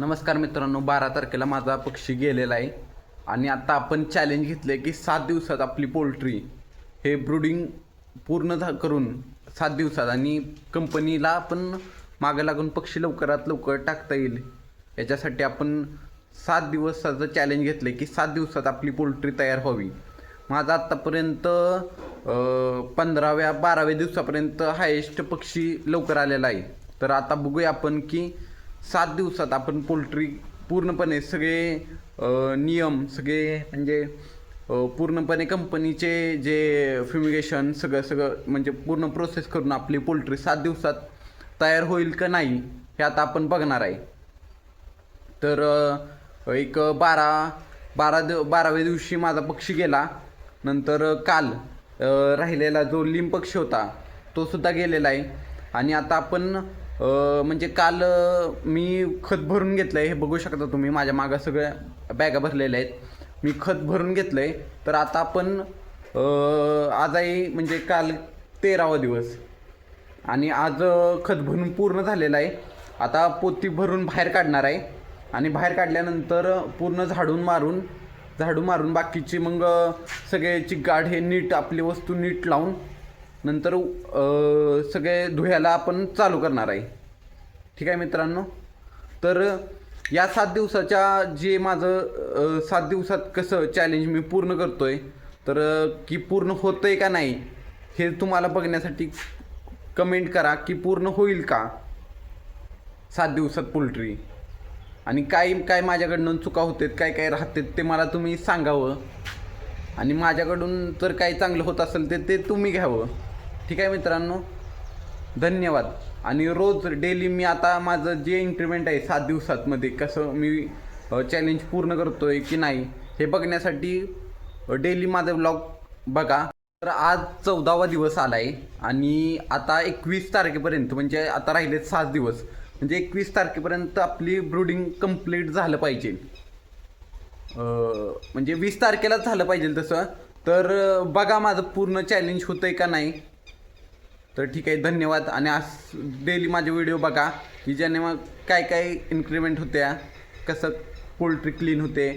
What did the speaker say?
नमस्कार मित्रांनो बारा तारखेला माझा पक्षी गेलेला आहे. आणि आता आपण चॅलेंज घेतलं आहे की सात दिवसात आपली पोल्ट्री हे ब्रुडिंग पूर्ण झा करून सात दिवसात आणि कंपनीला आपण मागं लागून पक्षी लवकरात लवकर टाकता येईल. याच्यासाठी आपण सात दिवसाचं चॅलेंज घेतलं आहे की सात दिवसात आपली पोल्ट्री तयार व्हावी. माझा आत्तापर्यंत पंधराव्या बाराव्या दिवसापर्यंत हायेस्ट पक्षी लवकर आलेला आहे. तर आता बघूया आपण की सात दिवसात आपण पोल्ट्री पूर्णपणे सगळे नियम सगळे म्हणजे पूर्णपणे कंपनीचे जे फ्युमिगेशन सगळं सगळं म्हणजे पूर्ण प्रोसेस करून आपली पोल्ट्री सात दिवसात तयार होईल का नाही हे आता आपण बघणार आहे. तर एक बारा बारा दिव बाराव्या दिवशी माझा पक्षी गेला. नंतर काल राहिलेला जो लिंब पक्षी होता तो सुद्धा गेलेला आहे. आणि आता आपण म्हणजे काल मी खत भरून घेतलं आहे हे बघू शकता तुम्ही माझ्या मागं सगळ्या बॅगा भरलेल्या आहेत. मी खत भरून घेतलं आहे तर आता आपण आज आहे म्हणजे काल तेरावा दिवस. आणि आज खत भरून पूर्ण झालेलं आहे. आता पोती भरून बाहेर काढणार आहे. आणि बाहेर काढल्यानंतर पूर्ण झाडून मारून झाडू मारून बाकीची मग सगळ्याची गाढ हे नीट आपली वस्तू नीट लावून नंतर सगळे धुयाला आपण चालू करणार आहे. ठीक आहे मित्रांनो? तर या सात दिवसाच्या जे माझं सात दिवसात कसं चॅलेंज मी पूर्ण करतो आहे तर की पूर्ण होतं आहे का नाही हे तुम्हाला बघण्यासाठी कमेंट करा की पूर्ण होईल का? सात दिवसात पोल्ट्री आणि काय काय माझ्याकडून चुका होतात काय काय राहतात ते मला तुम्ही सांगावं. आणि माझ्याकडून जर काही चांगलं होत असेल ते ते तुम्ही घ्यावं. ठीक आहे मित्रांनो? धन्यवाद. आणि रोज डेली मी आता माझं जे इन्क्रीमेंट आहे सात दिवसातमध्ये कसं मी चॅलेंज पूर्ण करतो आहे की नाही हे बघण्यासाठी डेली माझा ब्लॉग बघा. तर आज चौदावा दिवस आला आहे आणि आता एकवीस तारखेपर्यंत म्हणजे आता राहिलेत सात दिवस म्हणजे एकवीस तारखेपर्यंत आपली ब्रुडिंग कंप्लीट झालं पाहिजे. म्हणजे वीस तारखेलाच झालं पाहिजे तसं. तर बघा माझं पूर्ण चॅलेंज होतं आहे का नाही. तर ठीक आहे धन्यवाद. आणि आज डेली माझे व्हिडिओ बघा की ज्याने मग काय काय इन्क्रिमेंट होत्या कसं पोल्ट्री क्लीन होते